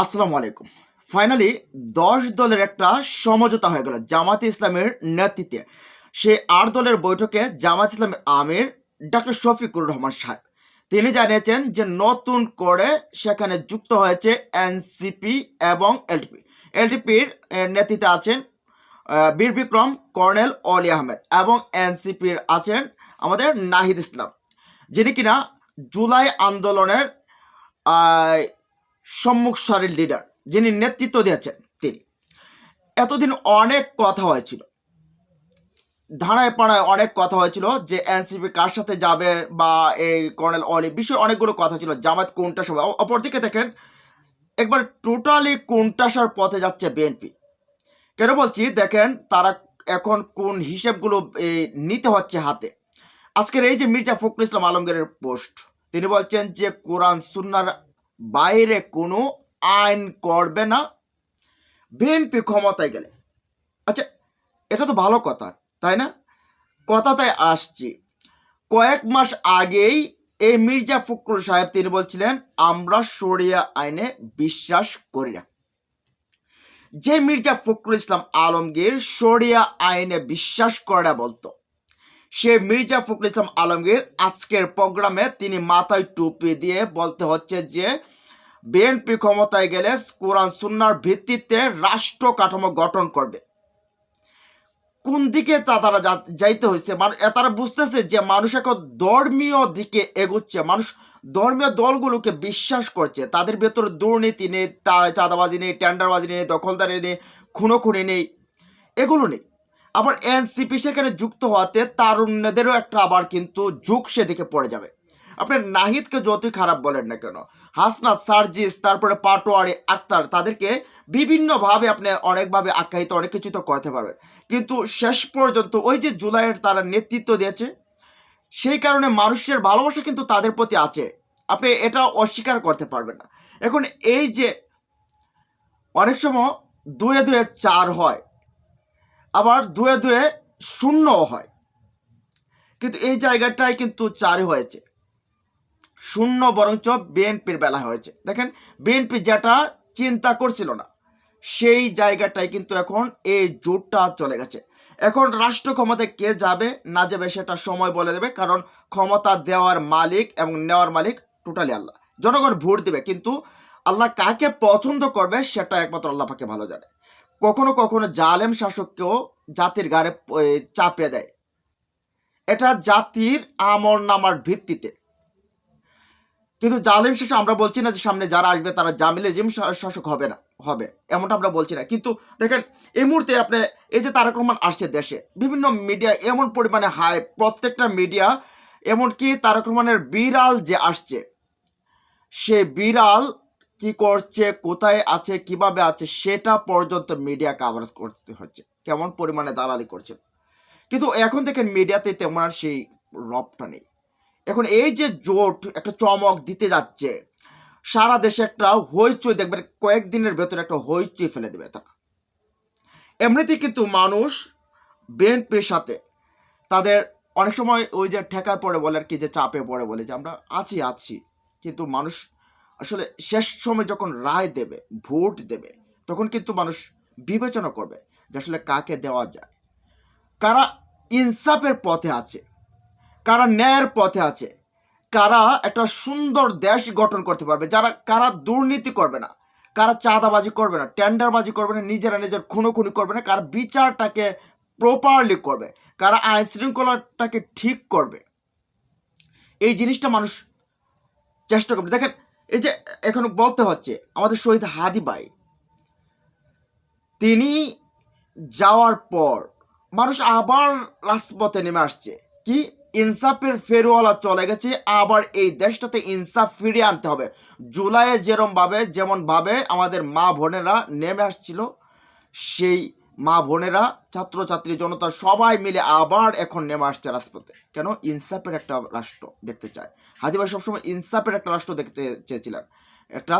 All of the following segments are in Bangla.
আসসালামু আলাইকুম। ফাইনালি দশ দলের একটা সমঝোতা হয়ে গেল জামাতে ইসলামের নেতৃত্বে। সেই আট দলের বৈঠকে জামাত ইসলামের আমির ডক্টর শফিকুর রহমান সাহেব। তিনি জানিয়েছেন যে নতুন করে সেখানে যুক্ত হয়েছে এনসিপি এবং এলটিপি। এলটিপির নেতৃত্বে আছেন বীর বিক্রম, কর্নেল অলি আহমেদ এবং এনসিপির আছেন আমাদের নাহিদ ইসলাম, যিনি কিনা জুলাই আন্দোলনের সম্মুখ সারির লিডার যিনি নেতৃত্ব দিয়েছেন, তিনি। এতদিন অনেক কথা হয়েছিল। ধারায় পাড়ায় অনেক কথা হয়েছিল যে এনসিপি কার সাথে যাবে বা এই কর্নেল অলি বিষয়ে অনেকগুলো কথা ছিল। জামাত কোনটা সবাই। অপরদিকে দেখেন, একবার টোটালি কোনটাসার পথে যাচ্ছে বিএনপি কেন বলছি? দেখেন, তারা এখন কোন হিসেবগুলো নিতে হচ্ছে হাতে। আজকের এই যে মির্জা ফখরুল ইসলাম আলমগীরের পোস্ট, তিনি বলছেন যে কোরআন, সুন্নার বাইরে কোনো আইন করবে না। বিএনপি ক্ষমতায় গেলে। আচ্ছা এটা তো ভালো কথা, তাই না? কথাটাই আসছি। কয়েক মাস আগেই এই মির্জা ফখরুল সাহেব তিনি বলছিলেন, আমরা শরিয়া আইনে বিশ্বাস করি না। যে মির্জা ফখরুল ইসলাম আলমগীর শরিয়া আইনে বিশ্বাস করে না বলতো। সে মির্জা ফখরুল ইসলাম আলমগীর আজকের প্রোগ্রামে তিনি মাথায় টুপি দিয়ে বলতে হচ্ছে যে, বিএনপি ক্ষমতায় গেলে কোরআন সুন্নার ভিত্তিতে রাষ্ট্র কাঠামো গঠন করবে। কোন দিকে তা তারা যাইতে হয়েছে মানুষ তারা বুঝতেছে যে মানুষ এখন ধর্মীয় দিকে এগুচ্ছে। মানুষ ধর্মীয় দলগুলোকে বিশ্বাস করছে। তাদের ভেতর দুর্নীতি নেই চাঁদাবাজি নেই, টেন্ডারবাজি নেই, দখলদারি নেই, খুনোখুনি নেই। এগুলো নেই। আবার এনসিপি সেখানে যুক্ত হওয়াতে তারুণ্যদেরও একটা আবার কিন্তু যুগ সেদিকে পড়ে যাবে। আপনি নাহিদকে যতই খারাপ বলেন না কেন, হাসনাত, সার্জিস, তারপরে পাটোয়ারি, আক্তার, তাদেরকে বিভিন্নভাবে আপনি অনেকভাবে আখ্যায়িত, অনেক কিছু তো করতে পারবেন। কিন্তু শেষ পর্যন্ত ওই যে জুলাইয়ের তারা নেতৃত্ব দিয়েছে, সেই কারণে মানুষের ভালোবাসা কিন্তু তাদের প্রতি আছে। আপনি এটা অস্বীকার করতে পারবেন না। এখন এই যে অনেক সময় দুয়ে দুয়ে চার হয় আবার দুয়ে দুয়ে শূন্যও হয়। কিন্তু এই জায়গাটায় কিন্তু চারই হয়েছে। শূন্য বরঞ্চ বিএনপির বেলা হয়েছে। দেখেন, বিএনপি যেটা চিন্তা করছিল না, সেই জায়গাটায় কিন্তু এখন এই জোটটা চলে গেছে। এখন রাষ্ট্র ক্ষমতায় কে যাবে, না যাবে সেটা সময় বলে দেবে, কারণ ক্ষমতা দেওয়ার মালিক এবং নেওয়ার মালিক টোটালি আল্লাহ। জনগণ ভোট দেবে, কিন্তু আল্লাহ কাকে পছন্দ করবে, সেটা একমাত্র আল্লাহ পাকে ভালো জানে। কখনো কখনো জালেম শাসককেও জাতির গাড়ে চাপে দেয়। এটা জাতির আমল নামার ভিত্তিতে। কিন্তু জালিম শাসক, আমরা বলছি না যে সামনে যারা আসবে তারা জামিলে জিম শাসক হবে না, হবে, এমনটা আমরা বলছি না। কিন্তু দেখেন, এই মুহূর্তে আপনি, এই যে তারক রহমান আসছে দেশে, বিভিন্ন মিডিয়া এমন পরিমাণে হাই প্রত্যেকটা মিডিয়া এমনকি তারক রহমানের বিড়াল যে আসছে, সে বিড়াল কি করছে, কোথায় আছে, কীভাবে আছে, সেটা পর্যন্ত মিডিয়া কাভারেজ করতে হচ্ছে। কেমন পরিমাণে দালালি করছে। কিন্তু এখন দেখেন মিডিয়াতে তেমন আর সেই রবটা নেই। এখন এই যে জোট, একটা চমক দিতে যাচ্ছে, সারা দেশে একটা হইচই দেখবেন, কয়েকদিনের ভেতরে একটা হইচই ফেলে দেবে তারা। এমনিতেই কিন্তু মানুষ বিএনপির সাথে তাদের অনেক সময় ওই যে ঠেকায় পড়ে বলে আর কি, যে চাপে পড়ে বলে যে আমরা আছি আছি। কিন্তু মানুষ আসলে শেষ সময় যখন রায় দেবে, ভোট দেবে, তখন কিন্তু মানুষ বিবেচনা করবে যে আসলে কাকে দেওয়া যায়। কারা ইনসাফের পথে আছে, কারা ন্যায়ের পথে আছে, কারা একটা সুন্দর দেশ গঠন করতে পারবে, যারা, কারা দুর্নীতি করবে না, কারা চাঁদাবাজি করবে না, টেন্ডারবাজি করবে না, নিজেরা নিজের খুনোখুনি করবে না, কারা বিচারটাকে প্রপারলি করবে, কারা আইন শৃঙ্খলাটাকে ঠিক করবে। এই জিনিসটা মানুষ চেষ্টা করবে। দেখেন এই যে এখন বলতে হচ্ছে, আমাদের শহীদ হাদি ভাই, তিনি যাওয়ার পর মানুষ আবার রাজপথে নেমে আসছে। কি? ইনসাফের ফেরওয়ালা চলে গেছে, আবার এই দেশটাতে ইনসাফ ফিরিয়ে আনতে হবে। জুলাইয়ে যেরম ভাবে যেমন ভাবে আমাদের মা বোনেরা নেমে আসছিল, সেই মা বোনেরা, ছাত্রছাত্রী, জনতা সবাই মিলে আবার এখন নেমে আসছে রাজপথে। কেন? ইনসাফের একটা রাষ্ট্র দেখতে চায়। হাদিবাই সবসময় ইনসাফের একটা রাষ্ট্র দেখতে চেয়েছিলেন। একটা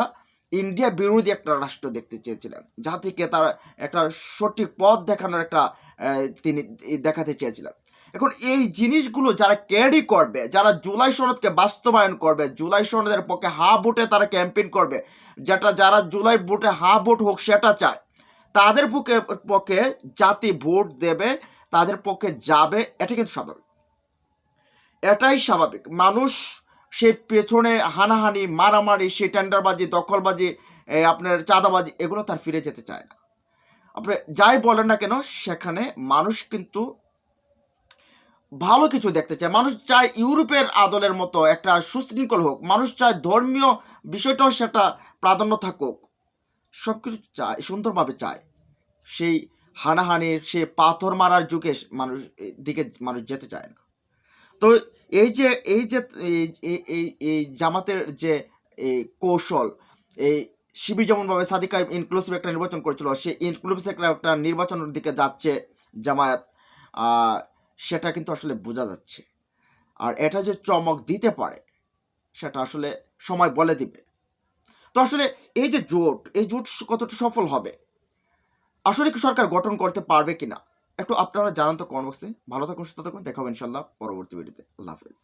ইন্ডিয়া বিরোধী একটা রাষ্ট্র দেখতে চেয়েছিলেন। যা থেকে তার একটা সঠিক পথ দেখানোর একটা তিনি দেখাতে চেয়েছিলেন। এখন এই জিনিসগুলো যারা ক্যারি করবে, যারা জুলাই সনদকে বাস্তবায়ন করবে, জুলাই সনদের পক্ষে হা ভোটে তারা ক্যাম্পেইন করবে, যেটা যারা জুলাই ভোটে হা ভোট হোক সেটা চায় তাদের পক্ষে পক্ষে জাতি ভোট দেবে, তাদের পক্ষে যাবে এটা কিন্তু স্বাভাবিক। এটাই স্বাভাবিক। মানুষ সে পেছনে হানাহানি, মারামারি সে টেন্ডারবাজি, দখলবাজি আপনার চাঁদাবাজি, এগুলো তার ফিরে যেতে চায় না। আপনি যাই বলেন না কেন, সেখানে মানুষ কিন্তু ভালো কিছু দেখতে চায়। মানুষ চায় ইউরোপের আদলের মতো একটা সুশৃঙ্খল হোক। মানুষ চায় ধর্মীয় বিষয়টাও সেটা প্রাধান্য থাকুক। সব কিছু চায়, সুন্দরভাবে চায়। সেই হানাহানির সে পাথর মারার যুগে মানুষ, দিকে মানুষ যেতে চায় না। তো এই যে এই যে, এই- জামাতের যে, এই কৌশল, এই শিবির যেমনভাবে সাদিকা ইনক্লুসিভ একটা নির্বাচন করেছিল সেই ইনক্লুসিভ একটা একটা নির্বাচনের দিকে যাচ্ছে জামায়াত সেটা কিন্তু আসলে বোঝা যাচ্ছে। আর এটা যে চমক দিতে পারে, সেটা আসলে সময় বলে দিবে। তো আসলে এই যে জোট, এই জোট কতটা সফল হবে? আসলে কি সরকার গঠন করতে পারবে কিনা? একটু আপনারা জানান তো কমেন্ট বক্সে ভালো থাকুন, সুস্থ থাকুন। দেখা হবে ইনশাল্লাহ পরবর্তী ভিডিওতে আল্লাহ হাফেজ।